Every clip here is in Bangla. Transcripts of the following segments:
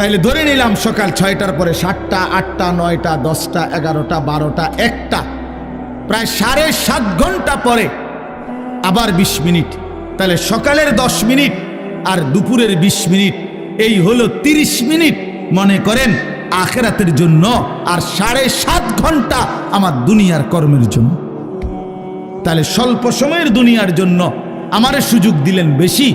তাইলে ধরে নিলাম সকাল ছয়টার পরে সাতটা, আটটা, নয়টা, দশটা, এগারোটা, বারোটা, একটা। প্রায় সাড়ে সাত ঘণ্টা পরে আবার বিশ মিনিট। তাহলে সকালের দশ মিনিট আর দুপুরের বিশ মিনিট। এই হলো তিরিশ মিনিট, মনে করেন, আখেরাতের জন্য আর সাড়ে সাত ঘণ্টা আমার দুনিয়ার কর্মের জন্য। তাহলে স্বল্প সময়ের দুনিয়ার জন্য আমারে সুযোগ দিলেন বেশি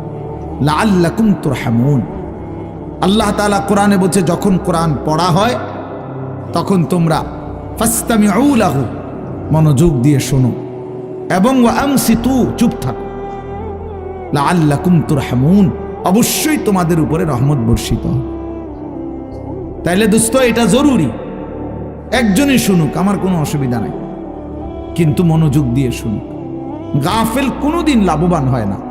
লাআল্লাকুম তুরহামুন। আল্লাহ তাআলা কোরআনে বলছে, যখন কোরআন পড়া হয়, তখন তোমরা ফাস্তামিউ লাহু, মনোযোগ দিয়ে শোনো এবং আংসিতু চুপ থাকো। লাআল্লাকুম তুরহামুন, অবশ্যই তোমাদের উপরে রহমত বর্ষিত তাইলে দোস্ত, এটা জরুরি। একজনই শুনুক, আমার কোনো অসুবিধা নাই। কিন্তু মনোযোগ দিয়ে শুনুক। গাফেল কোনোদিন লাভবান হয় না।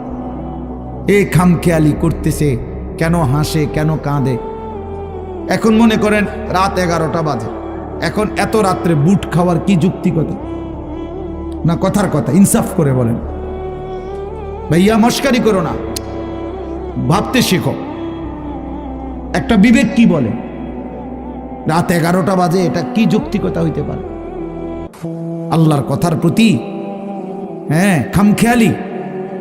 এ খামখেয়ালি করতেছে। কেন হাসে, কেন কাঁদে? এখন মনে করেন রাত এগারোটা বাজে। এখন এত রাত্রে বুট খাওয়ার কি যুক্তিকতা? না, কথার কথা, ইনসাফ করে বলেন। ভাইয়া, মস্কারি করো না। ভাবতে শেখো। একটা বিবেক কি বলে? রাত এগারোটা বাজে, এটা কি যুক্তিকতা হইতে পারে? আল্লাহর কথার প্রতি হ্যাঁ খামখেয়ালি।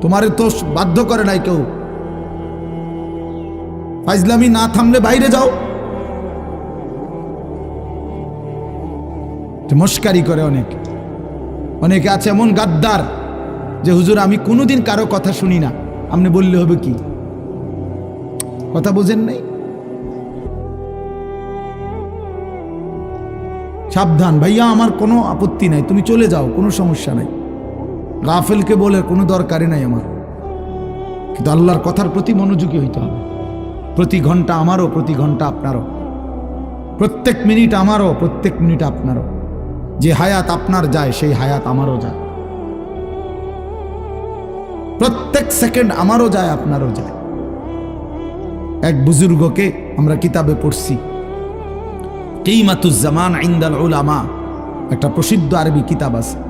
তোমারে তো বাধ্য করে নাই কেউ। ফাইজলামি না থামলে বাইরে যাও। মস্কারি করে অনেক। অনেকে আছে এমন গাদ্দার যে, হুজুর, আমি কোনোদিন কারও কথা শুনি না। আপনি বললে হবে কি? কথা বোঝেন নাই? সাবধান, ভাইয়া, আমার কোনো আপত্তি নাই। তুমি চলে যাও, কোনো সমস্যা নাই। গাফেলকে বলে কোনো দরকারই নাই আমার। কিন্তু আল্লাহর কথার প্রতি মনোযোগী হইতে হবে। প্রতি ঘণ্টা আমারও, প্রতি ঘণ্টা আপনারও। প্রত্যেক মিনিট আমারও, প্রত্যেক মিনিট আপনারও। যে হায়াত আপনার যায়, সেই হায়াত আমারও যায়। প্রত্যেক সেকেন্ড আমারও যায়, আপনারও যায়। এক বুজুর্গকে আমরা কিতাবে পড়ছি। কিমাতুজ্জামান ইন্দাল ওলামা একটা প্রসিদ্ধ আরবি কিতাব আছে।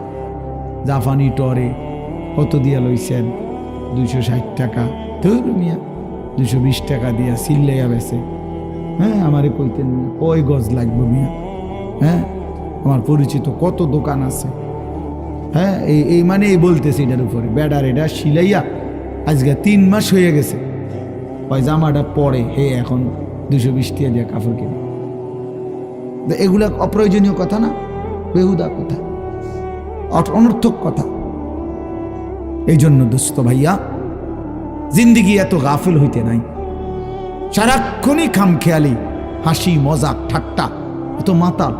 জাফানি টরে কত দিয়া লইছেন? দুইশো ষাট টাকা। ধর মিয়া দুশো বিশ টাকা দিয়া সিল্লাইয়া বেছে। হ্যাঁ আমারে কইতেন কয় গজ লাগবে মিয়া? হ্যাঁ আমার পরিচিত কত দোকান আছে। হ্যাঁ এই এই মানে এই বলতেছে এটার উপরে। বেডার এটা সিলাইয়া আজকে তিন মাস হয়ে গেছে। ওই জামাটা পরে, হে এখন দুশো বিশ টাকা দিয়ে কাপড় কিনে। এগুলা অপ্রয়োজনীয় কথা না? বেহুদা কথা। অনর্থক কথা। এই জন্য দোস্ত ভাইয়া, জিন্দিগি এত গাফিল হইতে নাই। সারাক্ষণই খামখেয়ালি, হাসি, মজাক, ঠাট্টা, এত মাতাল।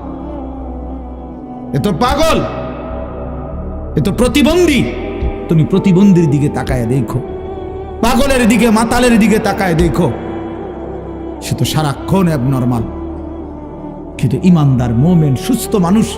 এত পাগল এত প্রতিবন্ধী। তুমি প্রতিবন্ধীর দিকে তাকায় দেখো। পাগলের দিকে, মাতালের দিকে তাকায় দেখো। সে তো সারাক্ষণ নর্মাল কিন্তু ইমানদার, মোমেন, সুস্থ মানুষ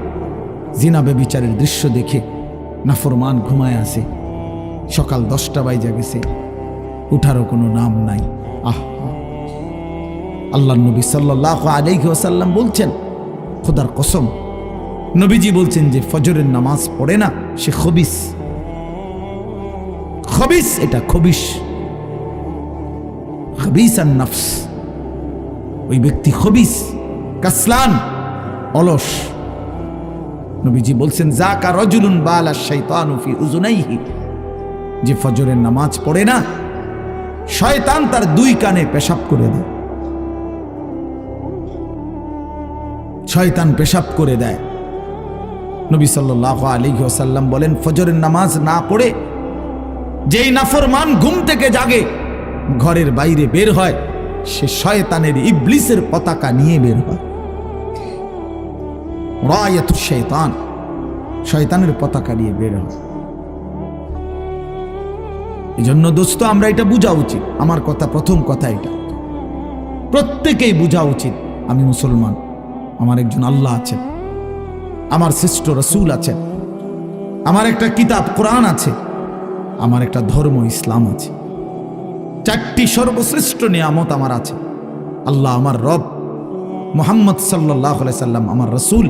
জিনাবে বিচারের দৃশ্য দেখে নাফরমান ঘুমায় আসে সকাল দশটা বাইজা গেছে। উঠারও কোনো নাম নাই। আহ, আল্লাহ নবী সাল্লাহ আলাইহি ওয়াসাল্লাম বলছেন, খোদার কসম, নবীজি বলছেন যে ফজরের নামাজ পড়ে না, সে খবিস। খবিস, এটা খবিস। খবিস আর নফস। ওই ব্যক্তি খবিস, কাসলান, অলস। নবীজি বলছেন জাকা রজুলুন বালা শাইতানু ফি উজুনাইহি। যে ফজরের নামাজ পড়ে না, শয়তান তার দুই কানে পেশাব করে দেয়। শয়তান পেশাব করে দেয়। নবী সাল্লাহ আলী ওসাল্লাম বলেন, ফজরের নামাজ না পড়ে যেই নাফরমান ঘুম থেকে জাগে, ঘরের বাইরে বের হয়, সে শয়তানের ইবলিসের পতাকা নিয়ে বের হয়। রায়াত শৈতান শয়তানের পতাকা নিয়ে বের হয় এই জন্য দোস্ত, আমরা এটা বোঝা উচিত। আমার কথা, প্রথম কথা এটা। প্রত্যেকেই বোঝা উচিত, আমি মুসলমান, আমার একজন আল্লাহ আছেন, আমার শ্রেষ্ঠ রসুল আছেন, আমার একটা কিতাব, কোরআন আছে, আমার একটা ধর্ম, ইসলাম আছে। চারটি সর্বশ্রেষ্ঠ নিয়ামত আমার আছে। আল্লাহ আমার রব, মোহাম্মদ সাল্লাহ সাল্লাম আমার রসুল।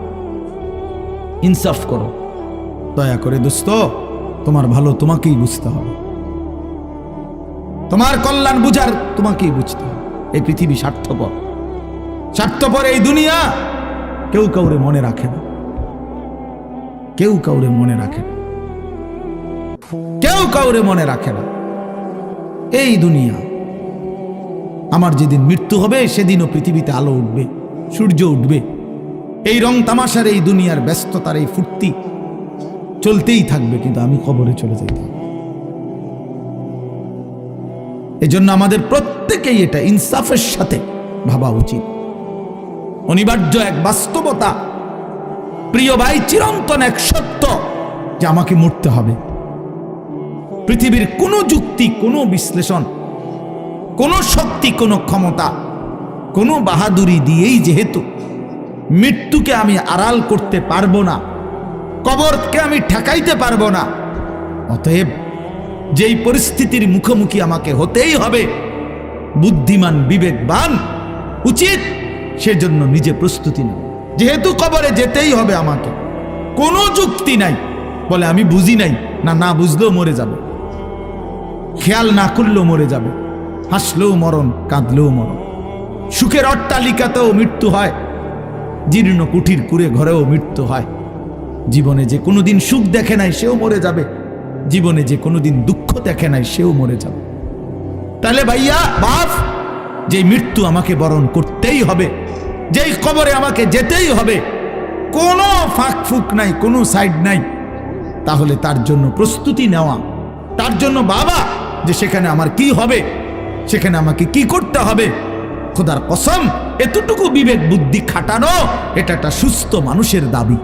ইনসাফ করো। দয়া করে দোস্ত, তোমার ভালো তোমাকেই বুঝতে হবে। তোমার কল্যাণ বুঝার তোমাকেই বুঝতে হবে। এই পৃথিবী স্বার্থপর। স্বার্থপর এই দুনিয়া কেউ কাউরে মনে রাখে না। কেউ কাউরে মনে রাখে না। কেউ কাউরে মনে রাখে না। এই দুনিয়া। আমার যেদিন মৃত্যু হবে, সেদিনও পৃথিবীতে আলো উঠবে, সূর্য উঠবে। এই রং তামাশার এই দুনিয়ার ব্যস্ততার এই ফুর্তি চলতেই থাকবে, কিন্তু আমি কবরে চলে যাইতে এজন্য আমাদের প্রত্যেকেই এটা ইনসাফের সাথে ভাবা উচিত। অনিবার্য এক বাস্তবতা, প্রিয় ভাই, চিরন্তন এক সত্য যে আমাকে মরতে হবে। পৃথিবীর কোনো যুক্তি, কোনো বিশ্লেষণ, কোনো শক্তি, কোনো ক্ষমতা, কোনো বাহাদুরি দিয়েই যেহেতু মৃত্যুকে আমি আড়াল করতে পারব না। কবরকে আমি ঠেকাইতে পারব না। অতএব যেই পরিস্থিতির মুখোমুখি আমাকে হতেই হবে, বুদ্ধিমান, বিবেকবান, উচিত সেজন্য নিজে প্রস্তুতি নেব যেহেতু কবরে যেতেই হবে আমাকে, কোনো যুক্তি নাই। বলে আমি বুঝি নাই, না না বুঝলেও মরে যাবে। খেয়াল না করলেও মরে যাবে। হাসলেও মরণ, কাঁদলেও মরণ। সুখের অট্টালিকাতেও মৃত্যু হয়। জীর্ণ কুঠির কুড়ে ঘরেও মৃত্যু হয়। জীবনে যে কোনোদিন সুখ দেখে নাই, সেও মরে যাবে। জীবনে যে কোনো দিন দুঃখ দেখে নাই, সেও মরে যাবে। তাহলে ভাইয়া, বাপ যে মৃত্যু আমাকে বরণ করতেই হবে, যেই কবরে আমাকে যেতেই হবে, কোনো ফাঁক ফুক নাই, কোনো সাইড নাই, তাহলে তার জন্য প্রস্তুতি নেওয়া, তার জন্য বাবা, যে সেখানে আমার কি হবে, সেখানে আমাকে কি করতে হবে খোদার কসম এতটুকু বিবেক বুদ্ধি খাটানো এটা একটা সুস্থ মানুষের দাবি।